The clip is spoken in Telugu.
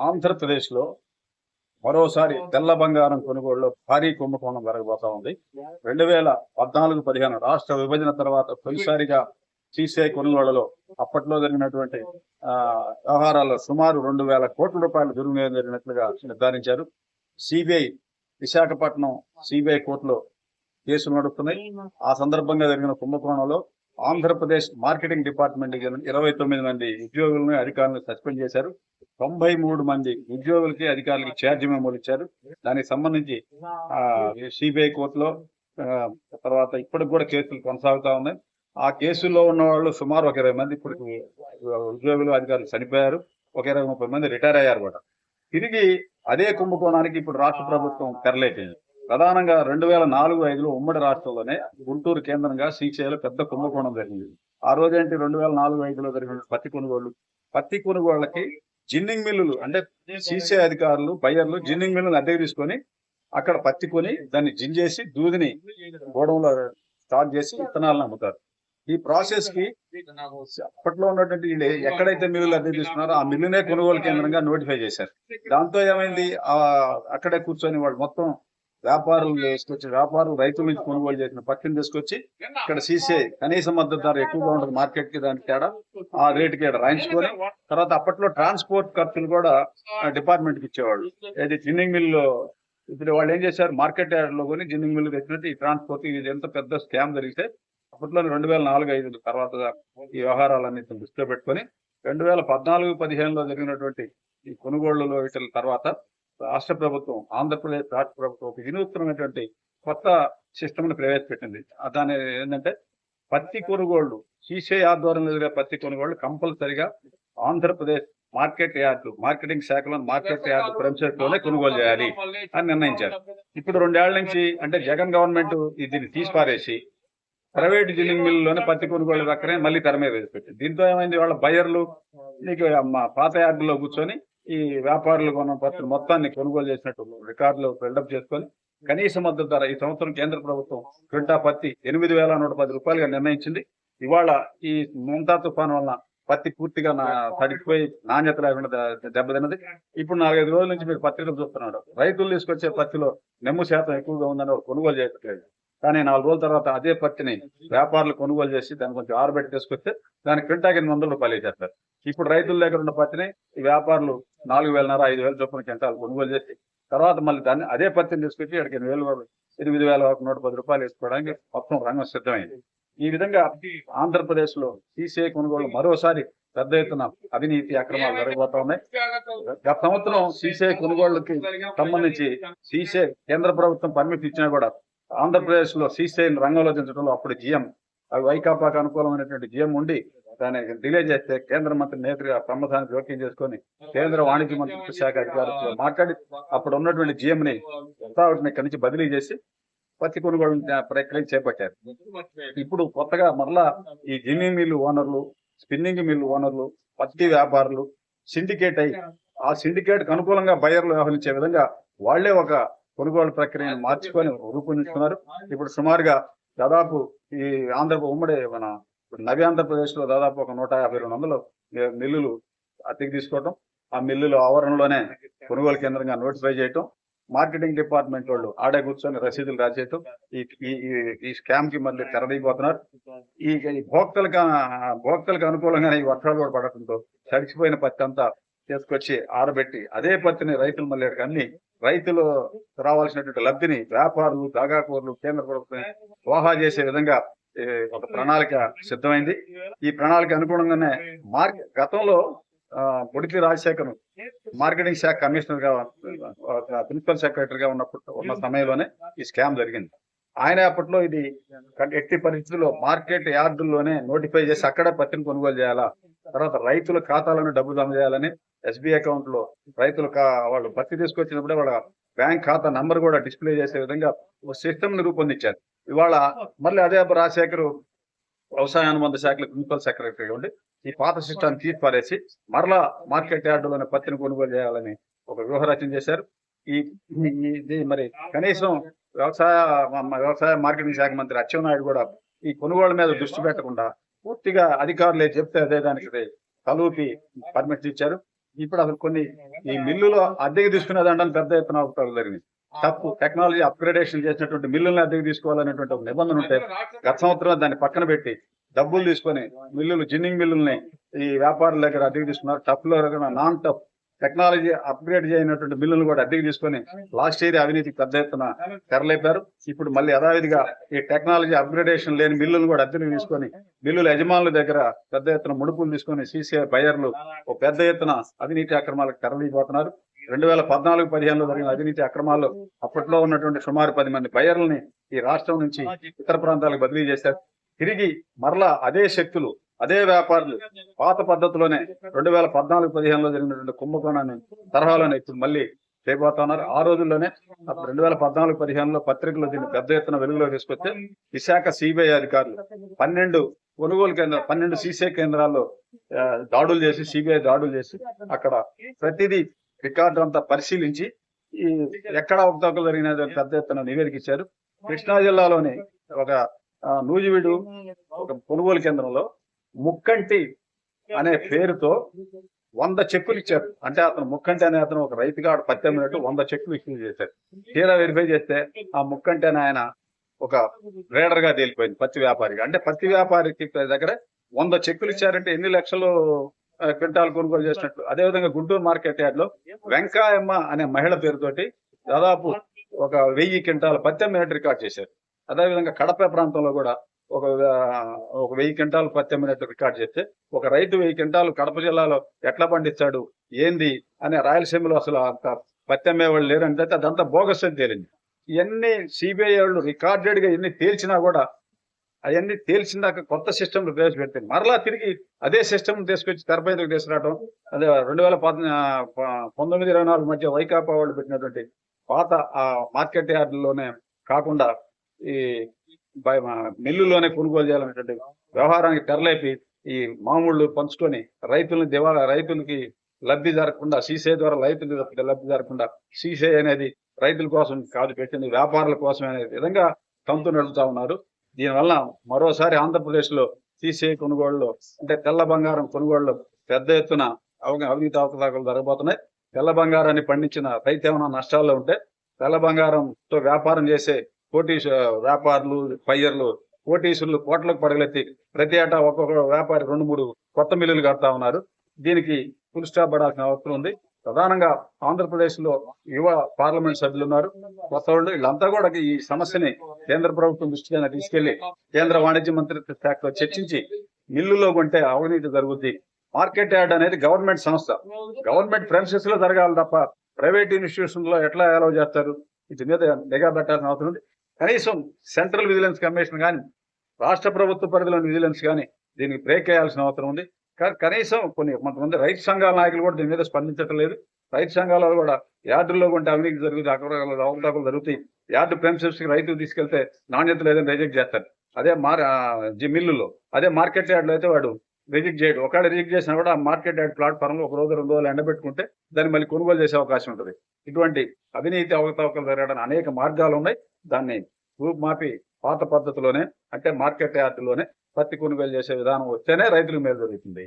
ఆంధ్రప్రదేశ్లో మరోసారి తెల్ల బంగారం కొనుగోలులో భారీ కుంభకోణం జరగబోతా ఉంది. రెండు వేల పద్నాలుగు పదిహేను రాష్ట్ర విభజన తర్వాత తొలిసారిగా సీసీఐ కొనుగోళ్ళలో అప్పట్లో జరిగినటువంటి ఆ, వ్యవహారాల్లో సుమారు రెండు వేల కోట్ల రూపాయలు దుర్వినియోగం జరిగినట్లుగా నిర్ధారించారు. సిబిఐ విశాఖపట్నం సిబిఐ కోర్టులో కేసులు నడుస్తున్నాయి ఆ సందర్భంగా జరిగిన కుంభకోణంలో ఆంధ్రప్రదేశ్ మార్కెటింగ్ డిపార్ట్మెంట్ ఇరవై తొమ్మిది మంది ఉద్యోగులను అధికారులను సస్పెండ్ చేశారు. తొంభై మూడు మంది ఉద్యోగులకి అధికారులకి ఛార్జ్ మెమోలు ఇచ్చారు. దానికి సంబంధించి ఆ సిబిఐ కోర్టులో తర్వాత ఇప్పటికి కూడా కేసులు కొనసాగుతా ఉన్నాయి. ఆ కేసుల్లో ఉన్న వాళ్ళు సుమారు ఒక ఇరవై మంది ఇప్పుడు ఉద్యోగులు అధికారులు చనిపోయారు. ఒక ఇరవై ముప్పై మంది రిటైర్ అయ్యారు కూడా. తిరిగి అదే కుంభకోణానికి ఇప్పుడు రాష్ట్ర ప్రభుత్వం తెరలేటింది ప్రధానంగా రెండు వేల నాలుగు ఐదులో ఉమ్మడి రాష్ట్రంలోనే గుంటూరు కేంద్రంగా శ్రీశైలం పెద్ద కుంభకోణం జరిగింది. ఆ రోజేంటి రెండు వేల నాలుగు ఐదులో జరిగిన పత్తి కొనుగోళ్ళు పత్తి కొనుగోళ్ళకి జిన్నింగ్ మిల్లులు అంటే సీసీ అధికారులు బయ్యర్లు జిన్నింగ్ మిల్లును అద్దెకు తీసుకొని అక్కడ పత్తి కొని దాన్ని జింజేసి దూదిని గోడంలో స్టార్ట్ చేసి విత్తనాలను అమ్ముతారు. ఈ ప్రాసెస్కి అప్పట్లో ఉన్నటువంటి వీళ్ళు ఎక్కడైతే మిల్లులు అద్దె తీసుకున్నారో ఆ మిల్లునే కొనుగోలు కేంద్రంగా నోటిఫై చేశారు. దాంతో ఏమైంది? ఆ అక్కడే కూర్చొని వాళ్ళు మొత్తం వ్యాపారులు తీసుకొచ్చి వ్యాపారులు రైతుల నుంచి కొనుగోలు చేసిన పత్తిని తీసుకొచ్చి ఇక్కడ సీసీఐ కనీస మద్దతు ధర ఎక్కువగా ఉంటుంది మార్కెట్కి దానికి తేడా. ఆ రేటుకి ఇక్కడ రాయించుకొని తర్వాత అప్పట్లో ట్రాన్స్పోర్ట్ ఖర్చులు కూడా డిపార్ట్మెంట్కి ఇచ్చేవాళ్ళు. ఏది జిన్నింగ్ మిల్లు ఇప్పుడు వాళ్ళు ఏం చేశారు? మార్కెట్ యార్డ్లో కొని జిన్నింగ్ మిల్లు తెచ్చినట్టు ఈ ట్రాన్స్పోర్ట్ ఇది ఎంత పెద్ద స్కామ్ జరిగితే అప్పట్లో రెండు వేల నాలుగు ఐదు తర్వాత ఈ వ్యవహారాలన్నీ దృష్టిలో పెట్టుకొని రెండు వేల పద్నాలుగు పదిహేనులో జరిగినటువంటి ఈ కొనుగోళ్ళలో వీటి తర్వాత రాష్ట్ర ప్రభుత్వం ఆంధ్రప్రదేశ్ రాష్ట్ర ప్రభుత్వం ఒక వినూత్నమైనటువంటి కొత్త సిస్టమ్ని ప్రవేశపెట్టింది దాని ఏంటంటే పత్తి కొనుగోళ్ళు సీసీ ఆధ్వర్యంలో జరిగే పత్తి కొనుగోళ్ళు కంపల్సరిగా ఆంధ్రప్రదేశ్ మార్కెట్ యార్డు మార్కెటింగ్ శాఖలో మార్కెట్ యార్డు ప్రెమిసెస్లోనే కొనుగోలు చేయాలి అని నిర్ణయించారు. ఇప్పుడు రెండేళ్ళ నుంచి అంటే జగన్ గవర్నమెంట్ దీన్ని తీసిపారేసి ప్రైవేట్ జిల్లింగ్ మిల్లులోనే పత్తి కొనుగోలు దక్కనే మళ్ళీ తెర మీద వేసిపెట్టింది దీంతో ఏమైంది? వాళ్ళ బయర్లు నీకు మా పాత యార్డులో కూర్చొని ఈ వ్యాపారులు కొన్న పత్రులు మొత్తాన్ని కొనుగోలు చేసినట్టు రికార్డులు బిల్డప్ చేసుకొని కనీస మద్దతు ధర ఈ సంవత్సరం కేంద్ర ప్రభుత్వం క్వింటా పత్తి ఎనిమిది వేల నూట పది రూపాయలుగా నిర్ణయించింది. ఇవాళ ఈ ముంతా తుఫాన్ వలన పత్తి పూర్తిగా నా తడిచిపోయి నాణ్యత లేకుండా దెబ్బతిన్నది. ఇప్పుడు నాలుగైదు రోజుల నుంచి మీరు పత్రికలు చూస్తున్నాడు రైతులు తీసుకొచ్చే పత్తిలో నెమ్ము శాతం ఎక్కువగా ఉందని కొనుగోలు చేయట్లేదు. కానీ నాలుగు రోజుల తర్వాత అదే పత్తిని వ్యాపారులు కొనుగోలు చేసి దాన్ని కొంచెం ఆరబెట్టి తీసుకొస్తే దాని క్వింటాకి ఎనిమిది వందల రూపాయలు చేస్తారు ఇప్పుడు రైతుల దగ్గర ఉన్న పత్తిని ఈ వ్యాపారులు నాలుగు వేలన్నర ఐదు వేల చొప్పున కింటాలు కొనుగోలు చేసి తర్వాత మళ్ళీ దాన్ని అదే పత్తిని తీసుకొచ్చి ఇక్కడికి ఎనిమిది వేలు ఎనిమిది వేల నూట పది రూపాయలు వేసుకోవడానికి మొత్తం రంగం సిద్ధమైంది. ఈ విధంగా ఆంధ్రప్రదేశ్లో సీసీఐ కొనుగోలు మరోసారి పెద్ద ఎత్తున అవినీతి అక్రమాలు జరగబోతా ఉన్నాయి. గత సంవత్సరం సీసీఐ కొనుగోళ్ళకి సంబంధించి సీసీఐ కేంద్ర ప్రభుత్వం పర్మిట్ ఇచ్చినా కూడా ఆంధ్రప్రదేశ్లో సీసీఐ రంగంలో దించడంలో అప్పుడు జిఎం వైకాపాకు అనుకూలమైనటువంటి జీఎం ఉండి దాన్ని డిలే చేస్తే కేంద్ర మంత్రి నేతగా ప్రమదాన్ని జోక్యం చేసుకొని కేంద్ర వాణిజ్య మంత్రిత్వ శాఖ అధికారులతో మాట్లాడి అప్పుడు ఉన్నటువంటి జిఎం ని ఇక్కడి నుంచి బదిలీ చేసి పత్తి కొనుగోలు ప్రక్రియ చేపట్టారు. ఇప్పుడు కొత్తగా మరలా ఈ జిన్నింగ్ మిల్లు ఓనర్లు స్పిన్నింగ్ మిల్లు ఓనర్లు పత్తి వ్యాపారులు సిండికేట్ అయి ఆ సిండికేట్కు అనుకూలంగా బయర్లు వ్యవహరించే విధంగా వాళ్ళే ఒక కొనుగోలు ప్రక్రియను మార్చుకొని రూపొందించుకున్నారు ఇప్పుడు సుమారుగా దాదాపు ఈ ఆంధ్ర ఉమ్మడి మన నవి ఆంధ్రప్రదేశ్లో దాదాపు ఒక నూట యాభై రెండు వందలు మిల్లులు అతికి తీసుకోవటం. ఆ మిల్లుల ఆవరణలోనే కొనుగోలు కేంద్రంగా నోటిఫై చేయటం. మార్కెటింగ్ డిపార్ట్మెంట్ వాళ్ళు ఆడే కూర్చొని రసీదులు రాసేయటం. ఈ ఈ- ఈ- స్కామ్కి మళ్ళీ తెరదీయబోతున్నారు. ఈ భోక్తలకు భోక్తలకు అనుకూలంగానే ఈ వర్షాలు కూడా పడటంతో తడిచిపోయిన పత్తి అంతా తీసుకొచ్చి ఆరబెట్టి అదే పత్తిని రైతులు మళ్ళీ అన్ని రైతులు రావాల్సినటువంటి లబ్ధిని వ్యాపారులు దాగాకూరులు కేంద్ర ప్రభుత్వం దోహా చేసే విధంగా ఒక ప్రణాళిక సిద్ధమైంది. ఈ ప్రణాళిక అనుగుణంగానే మార్కెట్ గతంలో ఆ, రాజశేఖర్ మార్కెటింగ్ శాఖ కమిషనర్గా ప్రిన్సిపల్ సెక్రటరీ గా ఉన్నప్పుడు ఉన్న సమయంలోనే ఈ స్కామ్ జరిగింది. ఆయన అప్పట్లో ఇది ఎట్టి పరిస్థితుల్లో మార్కెట్ యార్డుల్లోనే నోటిఫై చేసి అక్కడే పత్తిని కొనుగోలు చేయాలా? తర్వాత రైతుల ఖాతాలను డబ్బు జమ చేయాలని ఎస్బీ అకౌంట్లో రైతులు వాళ్ళు పత్తి తీసుకొచ్చినప్పుడే వాళ్ళ బ్యాంక్ ఖాతా నంబర్ కూడా డిస్ప్లే చేసే విధంగా ఒక సిస్టమ్ని రూపొందించారు. ఇవాళ మళ్ళీ అదే రాజశేఖర్ వ్యవసాయ అనుబంధ శాఖల ప్రిన్సిపల్ సెక్రటరీ ఉండి ఈ పాత సిస్టాన్ని తీసి పారేసి మరలా మార్కెట్ యార్డులోనే పత్తిని కొనుగోలు చేయాలని ఒక వ్యూహ రచన చేశారు. ఈ ఇది మరి కనీసం వ్యవసాయ వ్యవసాయ మార్కెటింగ్ శాఖ మంత్రి అచ్చెన్నాయుడు కూడా ఈ కొనుగోలు మీద దృష్టి పెట్టకుండా పూర్తిగా అధికారులే చెప్తే అదే దానికి తలూపి పర్మిట్ ఇచ్చారు. ఇప్పుడు అసలు కొన్ని ఈ మిల్లులో అద్దెకి తీసుకునే దాంట్లో పెద్ద ఎత్తున జరిగింది. తప్పు. టెక్నాలజీ అప్గ్రేడేషన్ చేసినటువంటి మిల్లుల్ని అద్దెకి తీసుకోవాలనేటువంటి ఒక నిబంధన ఉంటే గత సంవత్సరం దాన్ని పక్కన పెట్టి డబ్బులు తీసుకొని మిల్లులు జిన్నింగ్ మిల్లుల్ని ఈ వ్యాపారుల దగ్గర అద్దెకి తీసుకున్నారు. టఫ్లో నాన్ టఫ్ టెక్నాలజీ అప్గ్రేడ్ చేయనటువంటి మిల్లులు కూడా అద్దెకి తీసుకొని లాస్ట్ ఇయర్ అవినీతికి పెద్ద ఎత్తున తెరలేపారు. ఇప్పుడు మళ్ళీ యథావిధిగా ఈ టెక్నాలజీ అప్గ్రేడేషన్ లేని మిల్లులు కూడా అద్దెకి తీసుకొని మిల్లుల యజమానుల దగ్గర పెద్ద ఎత్తున ముడుపులు తీసుకొని సీసీఐ బయర్లు ఓ పెద్ద ఎత్తున అవినీతి అక్రమాలకు తెరలిపోతున్నారు. రెండు వేల పద్నాలుగు పదిహేనులో జరిగిన అవినీతి అక్రమాల్లో అప్పట్లో ఉన్నటువంటి సుమారు పది మంది బయర్లని ఈ రాష్ట్రం నుంచి ఇతర ప్రాంతాలకు బదిలీ చేశారు. తిరిగి మరలా అదే శక్తులు అదే వ్యాపారులు పాత పద్ధతిలోనే రెండు వేల పద్నాలుగు పదిహేనులో జరిగినటువంటి కుంభకోణాన్ని తరహాలోనే ఇప్పుడు మళ్ళీ చేయబోతున్నారు ఆ రోజుల్లోనే రెండు వేల పద్నాలుగు పదిహేనులో పత్రికలు దీన్ని పెద్ద ఎత్తున వెలుగులో తీసుకొస్తే విశాఖ సిబిఐ అధికారులు పన్నెండు కొనుగోలు కేంద్ర పన్నెండు సీసీ కేంద్రాల్లో దాడులు చేసి సిబిఐ దాడులు చేసి అక్కడ ప్రతిదీ రికార్డు అంతా పరిశీలించి ఈ ఎక్కడ అవకతవకలు జరిగిన పెద్ద ఎత్తున నివేదిక ఇచ్చారు కృష్ణా జిల్లాలోని ఒక నూజివీడు ఒక కొనుగోలు కేంద్రంలో ముక్కంటి అనే పేరుతో వంద చెక్కులు ఇచ్చారు. అంటే అతను ముక్కంటి అనే అతను ఒక రైతుగా ఆడ పత్తి అమ్మినట్టు వంద చెక్కులు ఇష్యూ చేశారు. తీరా వెరిఫై చేస్తే ఆ ముక్కంటి అని ఆయన ఒక రేడర్గా తేలిపోయింది పత్తి వ్యాపారిగా అంటే పత్తి వ్యాపారికి దగ్గర వంద చెక్కులు ఇచ్చారంటే ఎన్ని లక్షలు క్వింటాల్ కొనుగోలు చేసినట్లు? అదేవిధంగా గుంటూరు మార్కెట్ యార్డ్లో వెంకాయమ్మ అనే మహిళ పేరుతోటి దాదాపు ఒక వెయ్యి క్వింటాల పత్తి అమ్మినట్టు రికార్డ్ చేశారు. అదేవిధంగా కడప ప్రాంతంలో కూడా ఒక ఒక వెయ్యి క్వింటాలు పత్తి అమ్మినట్టు రికార్డ్ చేస్తే ఒక రైతు వెయ్యి క్వింటాలు కడప జిల్లాలో ఎట్లా పండిస్తాడు ఏంది అనే రాయలసీమలో అసలు అంత పత్తి అమ్మేవాళ్ళు లేరు. అంటే అదంతా బోగస్ అని తేలింది. ఇవన్నీ సిబిఐ వాళ్ళు రికార్డెడ్గా ఎన్ని తేల్చినా కూడా అవన్నీ తేల్చినాక కొత్త సిస్టమ్ ప్రవేశపెట్టింది మరలా తిరిగి అదే సిస్టమ్ తీసుకొచ్చి తెరపైకి తీసుకురావడం అదే రెండు వేల పంతొమ్మిది ఇరవై నాలుగు మధ్య వైకాపా వాళ్ళు పెట్టినటువంటి పాత ఆ మార్కెట్ యార్డుల్లోనే కాకుండా ఈ మిల్లులోనే కొనుగోలు చేయాలనేటువంటి వ్యవహారానికి తెరలేపి ఈ మామూళ్ళు పంచుకొని రైతులను దివాళా రైతులకి లబ్ధి జరగకుండా సీసే ద్వారా రైతులు లబ్ధి జరగకుండా సీసే అనేది రైతుల కోసం కాదు పెట్టింది వ్యాపారుల కోసం అనే విధంగా తంతు నడుపుతా ఉన్నారు. దీనివల్ల మరోసారి ఆంధ్రప్రదేశ్లో సీసే కొనుగోళ్ళు అంటే తెల్ల బంగారం కొనుగోళ్ళు పెద్ద ఎత్తున అవినీతి అవకతవకలు జరగబోతున్నాయి. తెల్ల బంగారాన్ని పండించిన రైతు ఏమైనా నష్టాల్లో ఉంటే తెల్ల బంగారంతో వ్యాపారం చేసే కోటీ వ్యాపారులు పయ్యర్లు కోటీసులు కోట్లకు పడగలెత్తి ప్రతి ఏటా ఒక్కొక్క వ్యాపారి రెండు మూడు కొత్త మిల్లులు కడతా ఉన్నారు. దీనికి ఫుల్ స్టాప్ పడాల్సిన అవసరం ఉంది. ప్రధానంగా ఆంధ్రప్రదేశ్లో యువ పార్లమెంట్ సభ్యులు ఉన్నారు. కొత్త వాళ్ళు వీళ్ళంతా కూడా ఈ సమస్యని కేంద్ర ప్రభుత్వం దృష్టిగా తీసుకెళ్ళి కేంద్ర వాణిజ్య మంత్రిత్వ శాఖతో చర్చించి మిల్లులో కొంటే అవినీతి జరుగుద్ది. మార్కెట్ యార్డ్ అనేది గవర్నమెంట్ సంస్థ. గవర్నమెంట్ ప్రెమిసెస్లో జరగాలి తప్ప ప్రైవేట్ ఇన్స్టిట్యూషన్లో ఎట్లా అలౌ చేస్తారు? ఇది మీద నిఘా పెట్టాల్సిన అవసరం ఉంది. కనీసం సెంట్రల్ విజిలెన్స్ కమిషన్ కానీ రాష్ట్ర ప్రభుత్వ పరిధిలోని విజిలెన్స్ కానీ దీనికి బ్రేక్ వేయాల్సిన అవసరం ఉంది. కనీసం కొన్ని కొంతమంది రైతు సంఘాల నాయకులు కూడా దీని మీద స్పందించడం లేదు. రైతు సంఘాలలో కూడా యార్డుల్లో కొంటే అవినీతి జరుగుతుంది అక్కడ అవకతవకలు జరుగుతాయి. యార్డు ప్రెమిసెస్ రైతులు తీసుకెళ్తే నాణ్యత లేదని రిజెక్ట్ చేస్తారు. అదే మార్ జి- మిల్లులో. అదే మార్కెట్ యార్డ్లో అయితే వాడు రిజెక్ట్ చేయడు. ఒకవేళ రిజెక్ట్ చేసినా కూడా ఆ మార్కెట్ యార్డ్ ప్లాట్ఫామ్లో ఒక రోజు రెండు రోజులు ఎండబెట్టుకుంటే దాన్ని మళ్ళీ కొనుగోలు చేసే అవకాశం ఉంటుంది. ఇటువంటి అవినీతి అవకతవకలు జరగడానికి అనేక మార్గాలు ఉన్నాయి. దాన్ని మాపి పాత పద్ధతిలోనే అంటే మార్కెట్ యార్డులోనే పత్తి కొనుగోలు చేసే విధానం వస్తేనే రైతులకు మేలు జరుగుతుంది.